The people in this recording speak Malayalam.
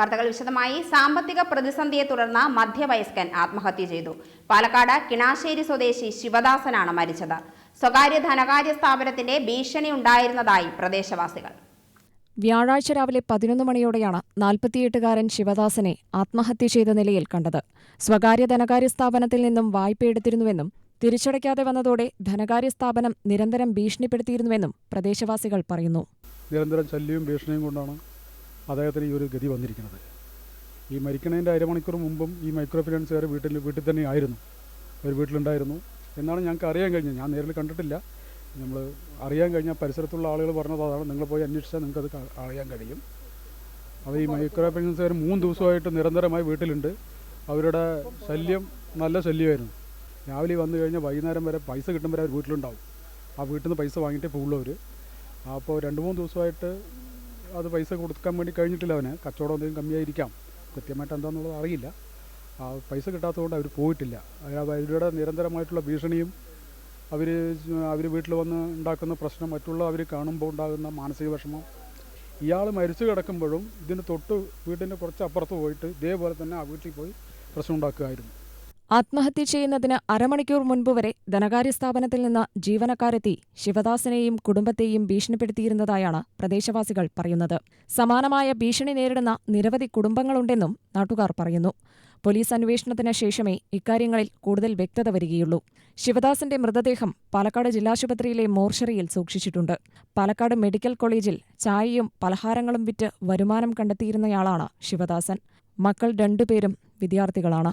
വാർത്തകൾ വിശദമായി. സാമ്പത്തിക പ്രതിസന്ധിയെ തുടർന്ന് മധ്യവയസ്കൻ ആത്മഹത്യ ചെയ്തു. പാലക്കാട് കിണാശ്ശേരി സ്വദേശി ശിവദാസനാണ് മരിച്ചത്. സ്വകാര്യ ധനകാര്യ സ്ഥാപനത്തിന്റെ ഭീഷണി ഉണ്ടായിരുന്നതായി പ്രദേശവാസികൾ. വ്യാഴാഴ്ച രാവിലെ പതിനൊന്ന് മണിയോടെയാണ് നാൽപ്പത്തിയെട്ടുകാരൻ ശിവദാസനെ ആത്മഹത്യ ചെയ്ത നിലയിൽ കണ്ടത്. സ്വകാര്യ ധനകാര്യ സ്ഥാപനത്തിൽ നിന്നും വായ്പയെടുത്തിരുന്നുവെന്നും തിരിച്ചടയ്ക്കാതെ വന്നതോടെ ധനകാര്യ സ്ഥാപനം നിരന്തരം ഭീഷണിപ്പെടുത്തിയിരുന്നുവെന്നും പ്രദേശവാസികൾ പറയുന്നു. നിരന്തരം ശല്യവും ഭീഷണിയും കൊണ്ടാണ് അദ്ദേഹത്തിന് ഈ ഒരു ഗതി വന്നിരിക്കുന്നത്. ഈ മരിക്കണതിന്റെ അരമണിക്കൂർ മുമ്പും ഈ മൈക്രോ ഫിനാൻസുകാർ വീട്ടിൽ വീട്ടിൽ തന്നെ ആയിരുന്നു. ഒരു വീട്ടിലുണ്ടായിരുന്നു. എന്നാണ് ഞങ്ങൾക്ക് അറിയാൻ കഴിഞ്ഞത്. ഞാൻ നേരിൽ കണ്ടിട്ടില്ല. നമ്മൾ അറിയാൻ കഴിഞ്ഞാൽ പരിസരത്തുള്ള ആളുകൾ പറഞ്ഞത് അതാണ്. നിങ്ങൾ പോയി അന്വേഷിച്ചാൽ നിങ്ങൾക്കത് അറിയാൻ കഴിയും. അപ്പോൾ ഈ മൈക്രോ ഫിനാൻസുകാർ മൂന്ന് ദിവസമായിട്ട് നിരന്തരമായി വീട്ടിലുണ്ട്. അവരുടെ ശല്യം നല്ല ശല്യമായിരുന്നു. രാവിലെ വന്നു കഴിഞ്ഞാൽ വൈകുന്നേരം വരെ പൈസ കിട്ടുമ്പോൾ അവർ വീട്ടിലുണ്ടാവും. ആ വീട്ടിൽ നിന്ന് പൈസ വാങ്ങിയിട്ടേ പോകുള്ളൂ അവർ അപ്പോൾ രണ്ട് മൂന്ന് ദിവസമായിട്ട് അത് പൈസ കൊടുക്കാൻ വേണ്ടി കഴിഞ്ഞിട്ടില്ല അവന്. കച്ചവടം എന്തെങ്കിലും കമ്മിയായിരിക്കാം. കൃത്യമായിട്ട് എന്താണെന്നുള്ളത് അറിയില്ല. ആ പൈസ കിട്ടാത്തതുകൊണ്ട് അവർ പോയിട്ടില്ല. അവരുടെ നിരന്തരമായിട്ടുള്ള ഭീഷണിയും അവർ അവർ വീട്ടിൽ വന്ന് ഉണ്ടാക്കുന്ന പ്രശ്നം മറ്റുള്ള അവർ കാണുമ്പോൾ ഉണ്ടാകുന്ന മാനസിക വിഷമം. ഇയാൾ മരിച്ചു കിടക്കുമ്പോഴും ഇതിന് തൊട്ട് വീടിന്റെ കുറച്ച് അപ്പുറത്ത് പോയിട്ട് ഇതേപോലെ തന്നെ ആ വീട്ടിൽ പോയി പ്രശ്നം ഉണ്ടാക്കുകയായിരുന്നു. ആത്മഹത്യ ചെയ്യുന്നതിന് അരമണിക്കൂർ മുൻപ് വരെ ധനകാര്യ സ്ഥാപനത്തിൽ നിന്ന് ജീവനക്കാരെത്തി ശിവദാസനെയും കുടുംബത്തെയും ഭീഷണിപ്പെടുത്തിയിരുന്നതായാണ് പ്രദേശവാസികൾ പറയുന്നത്. സമാനമായ ഭീഷണി നേരിടുന്ന നിരവധി കുടുംബങ്ങളുണ്ടെന്നും നാട്ടുകാർ പറയുന്നു. പോലീസ് അന്വേഷണത്തിന് ശേഷമേ ഇക്കാര്യങ്ങളിൽ കൂടുതൽ വ്യക്തത വരികയുള്ളൂ. ശിവദാസന്റെ മൃതദേഹം പാലക്കാട് ജില്ലാശുപത്രിയിലെ മോർച്ചറിയിൽ സൂക്ഷിച്ചിട്ടുണ്ട്. പാലക്കാട് മെഡിക്കൽ കോളേജിൽ ചായയും പലഹാരങ്ങളും വിറ്റ് വരുമാനം കണ്ടെത്തിയിരുന്നയാളാണ് ശിവദാസൻ. മക്കൾ രണ്ടുപേരും വിദ്യാർത്ഥികളാണ്.